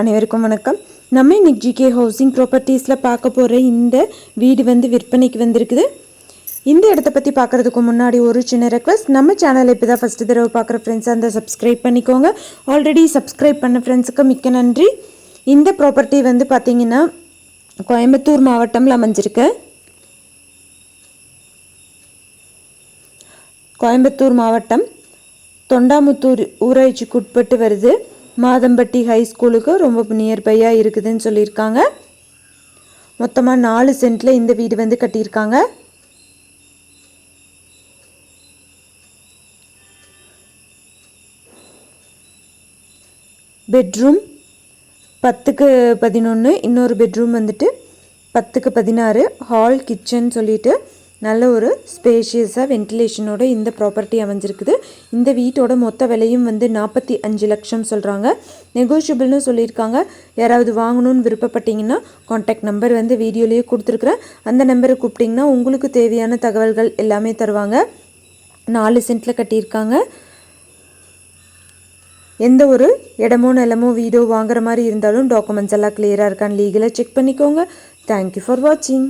அனைவருக்கும் வணக்கம். நம்ம இன்னைக்கு ஜிகே ஹவுசிங் ப்ராப்பர்ட்டிஸில் பார்க்க போகிற இந்த வீடு வந்து விற்பனைக்கு வந்திருக்குது. இந்த இடத்த பற்றி பார்க்குறதுக்கு முன்னாடி ஒரு சின்ன ரெக்வஸ்ட் நம்ம சேனலை இப்போ தான் ஃபஸ்ட்டு தடவை பார்க்குற ஃப்ரெண்ட்ஸ் அந்த சப்ஸ்கிரைப் பண்ணிக்கோங்க. ஆல்ரெடி சப்ஸ்கிரைப் பண்ண ஃப்ரெண்ட்ஸுக்கு மிக்க நன்றி. இந்த ப்ராப்பர்ட்டி வந்து பார்த்தீங்கன்னா கோயம்புத்தூர் மாவட்டம்ல அமைஞ்சிருக்கு. கோயம்புத்தூர் மாவட்டம் தொண்டாமுத்தூர் ஊராட்சிக்கு உட்பட்டு வருது. மாதம்பட்டி ஹை ஸ்கூலுக்கு ரொம்ப நியர்பையாக இருக்குதுன்னு சொல்லியிருக்காங்க. மொத்தமாக நாலு சென்ட்டில் இந்த வீடு வந்து கட்டியிருக்காங்க. பெட்ரூம் பத்துக்கு பதினொன்று இன்னொரு பெட்ரூம் வந்துட்டு பத்துக்கு பதினாறு ஹால் கிச்சன் சொல்லிட்டு நல்ல ஒரு ஸ்பேஷியஸாக வென்டிலேஷனோட இந்த ப்ராப்பர்ட்டி அமைஞ்சிருக்குது. இந்த வீட்டோட மொத்த விலையும் வந்து நாற்பத்தி அஞ்சு லட்சம் சொல்கிறாங்க நெகோஷியபிள்னு சொல்லியிருக்காங்க. யாராவது வாங்கணும்னு விருப்பப்பட்டீங்கன்னா காண்டாக்ட் நம்பர் வந்து வீடியோலேயே கொடுத்துருக்குறேன். அந்த நம்பரை கூப்பிட்டிங்கன்னா உங்களுக்கு தேவையான தகவல்கள் எல்லாமே தருவாங்க. நாலு சென்ட்டில் கட்டியிருக்காங்க. எந்த ஒரு இடமோ நிலமோ வீடோ வாங்குற மாதிரி இருந்தாலும் டாக்குமெண்ட்ஸ் எல்லாம் கிளியராக இருக்கான்னு லீகலாக செக் பண்ணிக்கோங்க. தேங்க்யூ ஃபார் வாட்சிங்